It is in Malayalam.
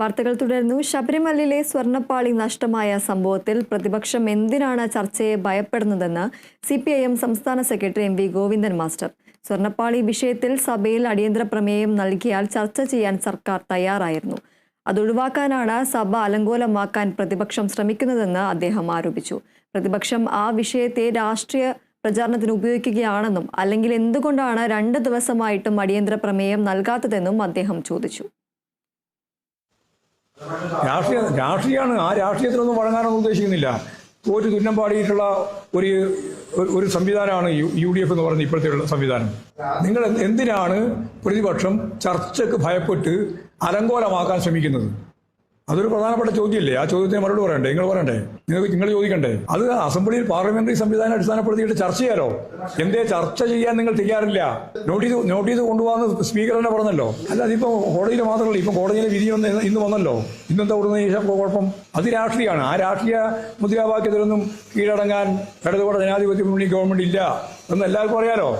വാർത്തകൾ തുടരുന്നു. ശബരിമലയിലെ സ്വർണപ്പാളി നഷ്ടമായ സംഭവത്തിൽ പ്രതിപക്ഷം എന്തിനാണ് ചർച്ചയെ ഭയപ്പെടുന്നതെന്ന് സി പി ഐ എം സംസ്ഥാന secretary M V Govindan master. സ്വർണപ്പാളി വിഷയത്തിൽ സഭയിൽ അടിയന്തര പ്രമേയം നൽകിയാൽ ചർച്ച ചെയ്യാൻ സർക്കാർ തയ്യാറായിരുന്നു. അതൊഴിവാക്കാനാണ് സഭ അലങ്കോലമാക്കാൻ പ്രതിപക്ഷം ശ്രമിക്കുന്നതെന്ന് അദ്ദേഹം ആരോപിച്ചു. പ്രതിപക്ഷം ആ വിഷയത്തെ രാഷ്ട്രീയ പ്രചാരണത്തിന് ഉപയോഗിക്കുകയാണെന്നും അല്ലെങ്കിൽ എന്തുകൊണ്ടാണ് രണ്ട് ദിവസമായിട്ടും അടിയന്തര പ്രമേയം നൽകാത്തതെന്നും അദ്ദേഹം ചോദിച്ചു. രാഷ്ട്രീയ രാഷ്ട്രീയമാണ് ആ രാഷ്ട്രീയത്തിലൊന്നും വഴങ്ങാനൊന്നും ഉദ്ദേശിക്കുന്നില്ല. തോറ്റ് തുന്നം പാടിയിട്ടുള്ള ഒരു ഒരു- സംവിധാനമാണ് യു ഡി എഫ് എന്ന് പറയുന്ന ഇപ്പോഴത്തെ സംവിധാനം. നിങ്ങൾ എന്തിനാണ് പ്രതിപക്ഷം ചർച്ചയ്ക്ക് ഭയപ്പെട്ട് അലങ്കോലമാക്കാൻ ശ്രമിക്കുന്നത്? അതൊരു പ്രധാനപ്പെട്ട ചോദ്യമല്ലേ? ആ ചോദ്യത്തിന് മറുപടി പറയണ്ടേ? നിങ്ങൾ പറയണ്ടേ? നിങ്ങൾക്ക് നിങ്ങൾ ചോദിക്കണ്ടേ? അത് അസംബ്ലിയിൽ പാർലമെന്ററി സംവിധാനം അടിസ്ഥാനപ്പെടുത്തിയിട്ട് ചർച്ച ചെയ്യാലോ? എന്തേ ചർച്ച ചെയ്യാൻ നിങ്ങൾ തയ്യാറില്ല? നോട്ടീസ് നോട്ടീസ് കൊണ്ടുപോകാന്ന് സ്പീക്കർ തന്നെ പറഞ്ഞല്ലോ. അല്ല അതിപ്പോ കോടതിയിൽ മാത്രമല്ല ഇപ്പൊ കോടതിയിലെ വിധി വന്ന് ഇന്ന് വന്നല്ലോ. ഇന്നെന്താ കൊടുക്കുന്ന കുഴപ്പം? അത് രാഷ്ട്രീയമാണ്. ആ രാഷ്ട്രീയ മുദ്രാവാക്യത്തിലൊന്നും കീഴടങ്ങാൻ ഇടതുപാട് ജനാധിപത്യ മുന്നണി ഗവൺമെന്റ് ഇല്ല. എന്ന് എല്ലാവർക്കും അറിയാലോ?